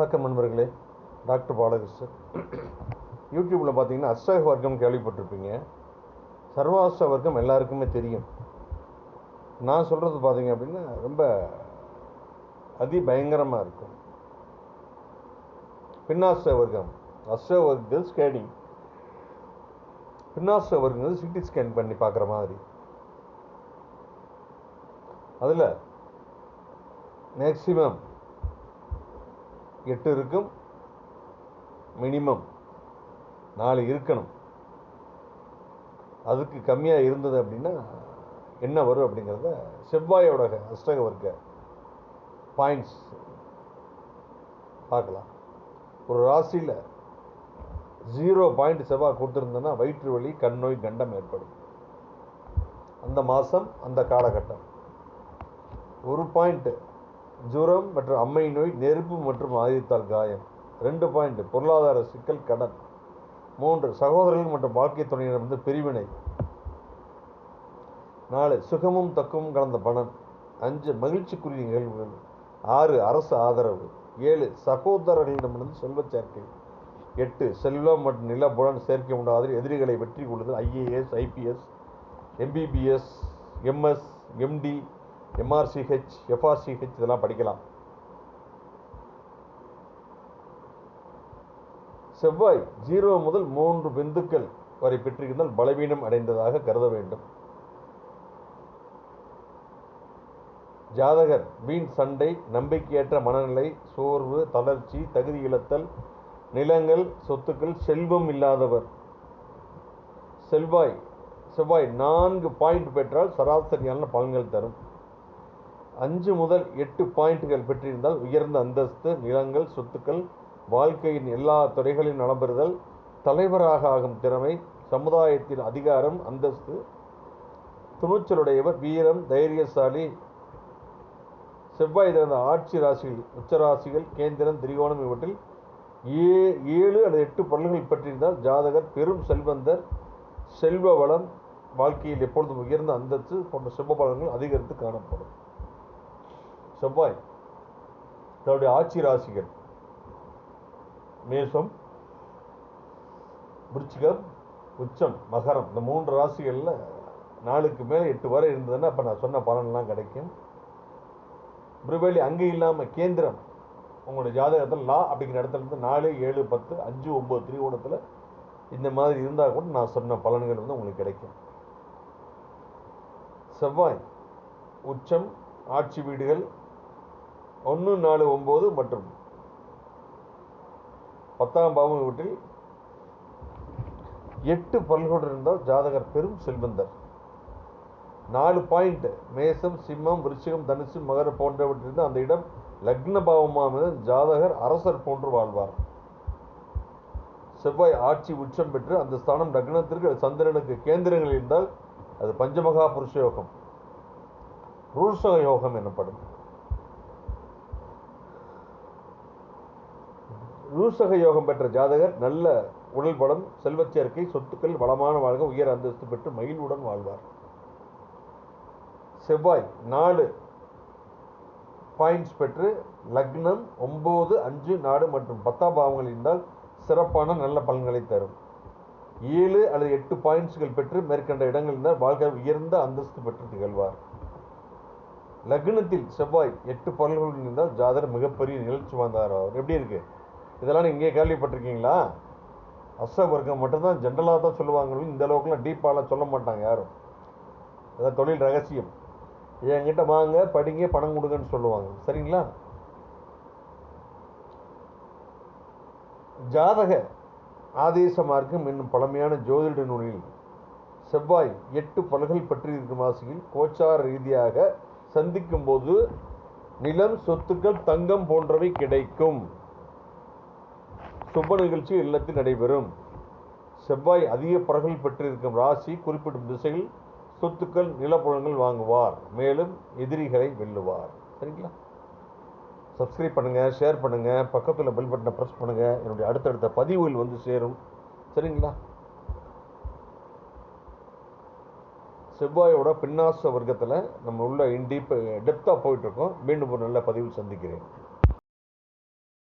வணக்கம் நண்பர்களே டாக்டர் பாலகிருஷ்ணன் யூடியூப்பில் பார்த்தீங்கன்னா அஸ்வக வர்க்கம் கேள்விப்பட்டிருப்பீங்க. சர்வாஷ்ட வர்க்கம் எல்லாருக்குமே தெரியும். நான் சொல்கிறது பார்த்தீங்க அப்படின்னா ரொம்ப அதி பயங்கரமாக இருக்கும். பின்னாஷ்ட வர்க்கம். அஸ்வ வர்க்கம் ஸ்கேனிங் பின்னாஷ்ட வர்க்கம் சிடி ஸ்கேன் பண்ணி பார்க்குற மாதிரி. அதில் மேக்சிமம் எட்டு இருக்கும். மினிமம் நாலு இருக்கணும். அதுக்கு கம்மியாக இருந்தது அப்படின்னா என்ன வரும் அப்படிங்கிறத செவ்வாயோட அஷ்டக வர்க்க பாயிண்ட்ஸ் பார்க்கலாம். ஒரு ராசியில் ஜீரோ பாயிண்ட் செவ்வாய் கொடுத்துருந்தோன்னா வயிற்று வலி கண் நோய் கண்டம் ஏற்படும். அந்த மாதம் அந்த காலகட்டம். ஒரு பாயிண்ட்டு ஜுரம் மற்றும் அம்மை நோய் நெருப்பு மற்றும் ஆதித்தால் காயம். ரெண்டு பாயிண்ட் பொருளாதார சிக்கல் கடன். மூன்று சகோதரர்கள் மற்றும் வாழ்க்கை துணையினர் வந்து பிரிவினை. நாலு சுகமும் தக்கமும் கலந்த பணம். அஞ்சு மகிழ்ச்சிக்குரிய நிகழ்வுகள். ஆறு அரசு ஆதரவு. ஏழு சகோதரர்களிடமிருந்து செல்வச் சேர்க்கை. எட்டு செல்வம் மற்றும் நில சேர்க்க சேர்க்கை எதிரிகளை வெற்றி கொள்ளுதல். IAS IPS MBBS MS MD MRCH FRCH இதெல்லாம் படிக்கலாம். செவ்வாய் ஜீரோ முதல் மூன்று பிந்துக்கள் வரை பெற்றிருந்தால் பலவீனம் அடைந்ததாக கருத வேண்டும். ஜாதகர் வீண் சண்டை நம்பிக்கையற்ற மனநிலை சோர்வு தளர்ச்சி தகுதி இழத்தல் நிலங்கள் சொத்துக்கள் செல்வம் இல்லாதவர். செல்வாய் செவ்வாய் நான்கு பாயிண்ட் பெற்றால் சராசரியான பலன்கள் தரும். அஞ்சு முதல் எட்டு பாயிண்ட்கள் பெற்றிருந்தால் உயர்ந்த அந்தஸ்து நிலங்கள் சொத்துக்கள் வாழ்க்கையின் எல்லா துறைகளில் நலம்பெறுதல் தலைவராக ஆகும் திறமை சமுதாயத்தின் அதிகாரம் அந்தஸ்து துணிச்சலுடையவர் வீரம் தைரியசாலி செவ்வாய் திறந்த ஆட்சி ராசிகள் உச்சராசிகள் கேந்திரம் திரிகோணம் இவற்றில் ஏ ஏழு அல்லது எட்டு பலன்கள் பெற்றிருந்தால் ஜாதகர் பெரும் செல்வந்தர் செல்வ வளம் வாழ்க்கையில் எப்பொழுதும் உயர்ந்த அந்தஸ்து போன்ற செவ்வ பலன்கள் அதிகரித்து காணப்படும். செவ்வாய் தன்னுடைய ஆட்சி ராசிகள் மேஷம் விருச்சிகம் உச்சம் மகரம் இந்த மூன்று ராசிகளில் நாளுக்கு மேலே எட்டு வரை இருந்ததுன்னா அப்போ நான் சொன்ன பலன்லாம் கிடைக்கும். ஒருவேளை அங்கே இல்லாமல் கேந்திரம் உங்களுடைய ஜாதகத்தில் லா அப்படிங்கிற இடத்துல இருந்து நாலு ஏழு பத்து அஞ்சு ஒம்பது திரிகோணத்தில் இந்த மாதிரி இருந்தால் கூட நான் சொன்ன பலன்கள் வந்து உங்களுக்கு கிடைக்கும். செவ்வாய் உச்சம் ஆட்சி வீடுகள் ஒன்று நாலு ஒம்பது மற்றும் பத்தாம் பாவம் வீட்டில் எட்டு பல்கொண்டு இருந்தால் ஜாதகர் பெரும் செல்வந்தர். நாலு பாயிண்ட் மேசம் சிம்மம் விருச்சிகம் தனுசு மகர போன்றவற்றிலிருந்து அந்த இடம் லக்ன பாவமாக ஜாதகர் அரசர் போன்று வாழ்வார். செவ்வாய் ஆட்சி உச்சம் பெற்று அந்த ஸ்தானம் லக்னத்திற்கு சந்திரனுக்கு கேந்திரங்கள் இருந்தால் அது பஞ்சமகா புருஷ யோகம். ரூஷக யோகம் எனப்படும். ரூசக யோகம் பெற்ற ஜாதகர் நல்ல உடல் பலம் செல்வச் சேர்க்கை சொத்துக்கள் வளமான வாழ்க உயர் அந்தஸ்து பெற்று மகிழ்வுடன் வாழ்வார். செவ்வாய் நாலு பாயிண்ட்ஸ் பெற்று லக்னம் ஒம்பது அஞ்சு நாடு மற்றும் பத்தாம் பாவங்கள் இருந்தால் சிறப்பான நல்ல பலன்களை தரும். ஏழு அல்லது எட்டு பாயிண்ட்ஸ்கள் பெற்று மேற்கண்ட இடங்கள் இருந்தால் வாழ்க்கை உயர்ந்த அந்தஸ்து பெற்று திகழ்வார். லக்னத்தில் செவ்வாய் எட்டு பலன்கள் இருந்தால் ஜாதகர் மிகப்பெரிய நிகழ்ச்சி வாழ்ந்தார். அவர் எப்படி இருக்கு? இதெல்லாம் நீங்கள் இங்கே கேள்விப்பட்டிருக்கீங்களா? அஷ்ட வர்க்கம் மட்டும்தான் ஜென்ரலாக தான் சொல்லுவாங்க இந்த அளவுக்குலாம் டீப்பாலாம் சொல்ல மாட்டாங்க யாரும். அதான் தொழில் ரகசியம். என்கிட்ட வாங்க படிங்க பணம் கொடுங்கன்னு சொல்லுவாங்க. சரிங்களா? ஜாதக ஆதேச மார்க்கம் என்னும் பழமையான ஜோதிட நூலில் செவ்வாய் எட்டு பல்கள் பற்றி இருக்கும் ராசியில் கோச்சார ரீதியாக சந்திக்கும் போது நிலம் சொத்துக்கள் தங்கம் போன்றவை கிடைக்கும். சுப நிகழ்ச்சி இல்லத்தில் நடைபெறும். செவ்வாய் அதிக பறகள் பெற்றிருக்கும் ராசி குறிப்பிடும் திசையில் சொத்துக்கள் நிலப்புலங்கள் வாங்குவார். மேலும் எதிரிகளை வெல்லுவார். சரிங்களா? சப்ஸ்கிரைப் பண்ணுங்கள் ஷேர் பண்ணுங்கள் பக்கத்தில் பெல் பட்டனை ப்ரெஸ் பண்ணுங்கள் என்னுடைய அடுத்தடுத்த பதிவுகள் வந்து சேரும். சரிங்களா? செவ்வாயோட பின்னாச வர்க்கத்தில் நம்ம உள்ள இன் டீப் டெப்த்தாக போயிட்டுருக்கோம் மீண்டும் ஒரு நல்ல பதிவில் சந்திக்கிறேன்.